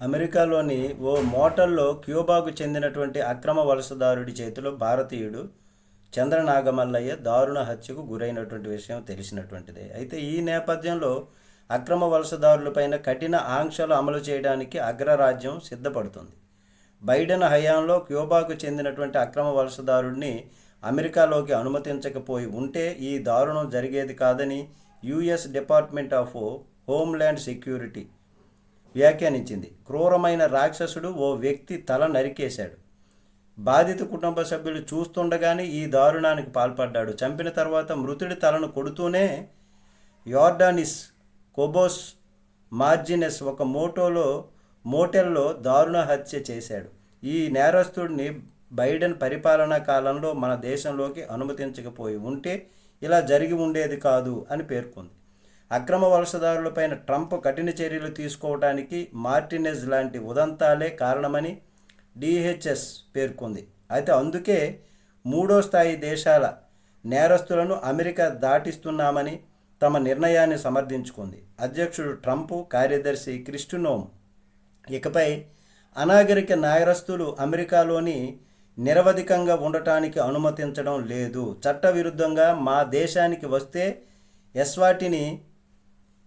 అమెరికాలోని ఓ మోటల్లో క్యూబాకు చెందినటువంటి అక్రమ వలసదారుడి చేతిలో భారతీయుడు చంద్రనాగమల్లయ్య దారుణ హత్యకు గురైనటువంటి విషయం తెలిసినటువంటిదే. అయితే ఈ నేపథ్యంలో అక్రమ వలసదారులపైన కఠిన ఆంక్షలు అమలు చేయడానికి అగ్రరాజ్యం సిద్ధపడుతుంది. బైడెన్ హయాంలో క్యూబాకు చెందినటువంటి అక్రమ వలసదారుడిని అమెరికాలోకి అనుమతించకపోయి ఉంటే ఈ దారుణం జరిగేది కాదని US department of homeland security వ్యాఖ్యానించింది. క్రూరమైన రాక్షసుడు ఓ వ్యక్తి తల నరికేశాడు. బాధిత కుటుంబ సభ్యులు చూస్తుండగానే ఈ దారుణానికి పాల్పడ్డాడు. చంపిన తర్వాత మృతుడి తలను కొడుతూనే యోర్డానిస్ కోబోస్ మార్జినెస్ ఒక మోటోలో మోటెల్లో దారుణ హత్య చేశాడు. ఈ నేరస్తుడిని బైడెన్ పరిపాలనా కాలంలో మన దేశంలోకి అనుమతించకపోయి ఉంటే ఇలా జరిగి ఉండేది కాదు అని పేర్కొంది. అక్రమ వలసదారులపైన ట్రంప్ కఠిన చర్యలు తీసుకోవడానికి మార్టినెజ్ లాంటి ఉదంతాలే కారణమని డిహెచ్ఎస్ పేర్కొంది. అయితే అందుకే మూడో స్థాయి దేశాల నేరస్తులను అమెరికా దాటిస్తున్నామని తమ నిర్ణయాన్ని సమర్థించుకుంది. అధ్యక్షుడు ట్రంప్ కార్యదర్శి క్రిస్టునోమ్ ఇకపై అనాగరిక నేరస్తులు అమెరికాలోని నిరవధికంగా ఉండటానికి అనుమతించడం లేదు. చట్టవిరుద్ధంగా మా దేశానికి వస్తే ఎస్వాటిని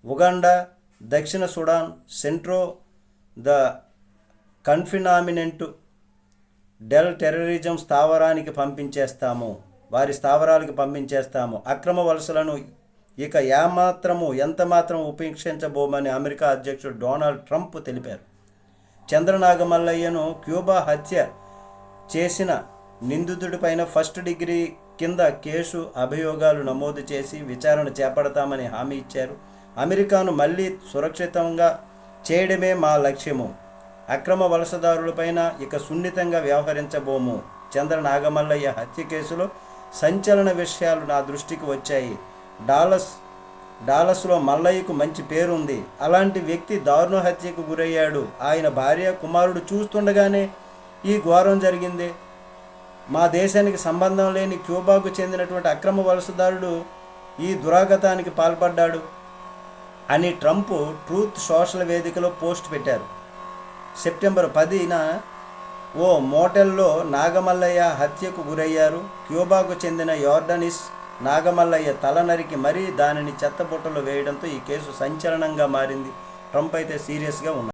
ఉగాండా దక్షిణ Sudan Centro the కన్ఫినామినెంట్ del terrorism స్థావరానికి పంపించేస్తాము. వారి స్థావరాలకు పంపించేస్తాము. అక్రమ వలసలను ఇక ఏమాత్రము ఎంతమాత్రం ఉపేక్షించబోమని అమెరికా అధ్యక్షుడు డొనాల్డ్ ట్రంప్ తెలిపారు. చంద్రనాగమల్లయ్యను క్యూబా హత్య చేసిన నిందితుడిపైన ఫస్ట్ డిగ్రీ కింద కేసు అభియోగాలు నమోదు చేసి విచారణ చేపడతామని హామీ ఇచ్చారు. అమెరికాను మళ్ళీ సురక్షితంగా చేయడమే మా లక్ష్యము. అక్రమ వలసదారులపైన ఇక సున్నితంగా వ్యవహరించబోము. చంద్ర నాగమల్లయ్య హత్య కేసులో సంచలన విషయాలు నా దృష్టికి వచ్చాయి. డాలస్ డాలస్లో మల్లయ్యకు మంచి పేరుంది. అలాంటి వ్యక్తి దారుణ హత్యకు గురయ్యాడు. ఆయన భార్య కుమారుడు చూస్తుండగానే ఈ ఘోరం జరిగింది. మా దేశానికి సంబంధం లేని క్యూబాకు చెందినటువంటి అక్రమ వలసదారుడు ఈ దురాగతానికి పాల్పడ్డాడు. అని ట్రంప్ ట్రూత్ సోషల్ వేదికలో పోస్ట్ పెట్టారు. సెప్టెంబర్ పదిన ఓ మోటెల్లో నాగమల్లయ్య హత్యకు గురయ్యారు. క్యూబాకు చెందిన యోర్డనిస్ నాగమల్లయ్య తల నరికి మరీ దానిని చెత్తబుట్టలో వేయడంతో ఈ కేసు సంచలనంగా మారింది. ట్రంప్ అయితే సీరియస్గా ఉన్నారు.